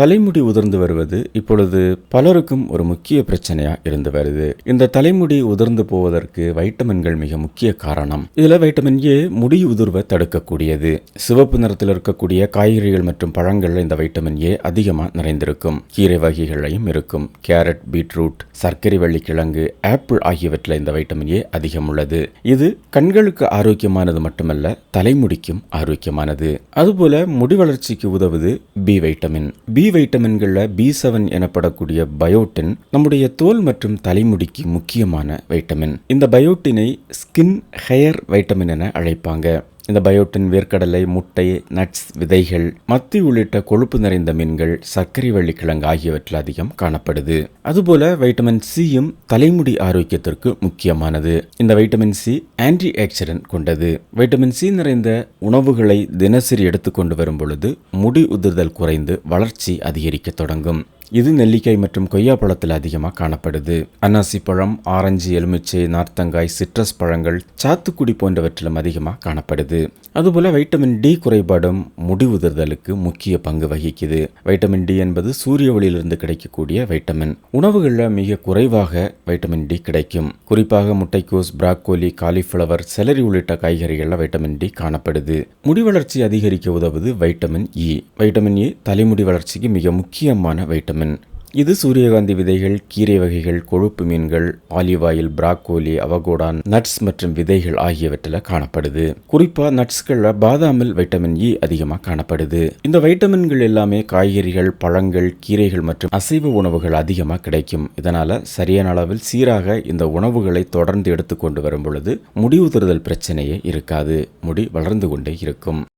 தலைமுடி உதிர்ந்து வருவது இப்பொழுது பலருக்கும் ஒரு முக்கிய பிரச்சனையா இருந்து வருது. இந்த தலைமுடி உதிர்ந்து போவதற்கு வைட்டமின்கள் மிக முக்கிய காரணம். இதுல வைட்டமின் ஏ முடி உதிர்வை தடுக்கக்கூடியது. சிவப்பு நிறத்தில் இருக்கக்கூடிய காய்கறிகள் மற்றும் பழங்கள்ல இந்த வைட்டமின் ஏ அதிகமா நிறைந்திருக்கும். கீரை வகைகளையும் இருக்கும். கேரட் பீட்ரூட் சர்க்கரை வள்ளிக்கிழங்கு ஆப்பிள் ஆகியவற்றில் இந்த வைட்டமின் ஏ அதிகம் உள்ளது. இது கண்களுக்கு ஆரோக்கியமானது மட்டுமல்ல தலைமுடிக்கும் ஆரோக்கியமானது. அதுபோல முடி வளர்ச்சிக்கு உதவுது பி வைட்டமின். பி வைட்டமின்களில் பி செவன் எனப்படக்கூடிய பயோட்டின் நம்முடைய தோல் மற்றும் தலைமுடிக்கு முக்கியமான வைட்டமின் இந்த பயோட்டினை ஸ்கின் ஹேர் வைட்டமின் என அழைப்பாங்க. இந்த பயோட்டின் வேர்க்கடலை முட்டை நட்ஸ் விதைகள் மத்தி உள்ளிட்ட கொழுப்பு நிறைந்த மீன்கள் சர்க்கரை வள்ளிக்கிழங்கு ஆகியவற்றில் அதிகம் காணப்படுது. அதுபோல வைட்டமின் சியும் தலைமுடி ஆரோக்கியத்திற்கு முக்கியமானது. இந்த வைட்டமின் சி ஆன்டி ஆக்சிடென்ட் கொண்டது. வைட்டமின் சி நிறைந்த உணவுகளை தினசரி எடுத்துக்கொண்டு வரும் பொழுது முடி உதிர்தல் குறைந்து வளர்ச்சி அதிகரிக்க தொடங்கும். இது நெல்லிக்காய் மற்றும் கொய்யா பழத்தில் அதிகமாக காணப்படுது. அன்னாசி பழம் ஆரஞ்சு எலுமிச்சை நார்த்தங்காய் சிட்ரஸ் பழங்கள் சாத்துக்குடி போன்றவற்றிலும் அதிகமாக காணப்படுது. அதுபோல வைட்டமின் டி குறைபாடும் முடி உதிர்தலுக்கு முக்கிய பங்கு வகிக்குது. வைட்டமின் டி என்பது சூரிய ஒளியிலிருந்து கிடைக்கக்கூடிய வைட்டமின். உணவுகளில் மிக குறைவாக வைட்டமின் டி கிடைக்கும். குறிப்பாக முட்டைக்கோஸ் பிராக்கோலி காலிஃப்ளவர் செலரி உள்ளிட்ட காய்கறிகளில் வைட்டமின் டி காணப்படுது. முடி வளர்ச்சி அதிகரிக்க உதவுது வைட்டமின் இ. வைட்டமின் இ தலைமுடி வளர்ச்சிக்கு மிக முக்கியமான வைட்டமின் இது சூரியகாந்தி விதைகள் கீரை வகைகள் கொழுப்பு மீன்கள் ஆலிவ் ஆயில் பிராக்கோலி அவகோடான் நட்ஸ் மற்றும் விதைகள் ஆகியவற்றில் காணப்படுது. குறிப்பா நட்ஸ்களில் பாதாமில் வைட்டமின் இ e அதிகமாக காணப்படுது. இந்த வைட்டமின்கள் எல்லாமே காய்கறிகள் பழங்கள் கீரைகள் மற்றும் அசைவ உணவுகள் அதிகமாக கிடைக்கும். இதனால சரியான அளவில் சீராக இந்த உணவுகளை தொடர்ந்து எடுத்துக்கொண்டு வரும் பொழுது முடி உதிர்தல் பிரச்சனையே இருக்காது. முடி வளர்ந்து கொண்டே இருக்கும்.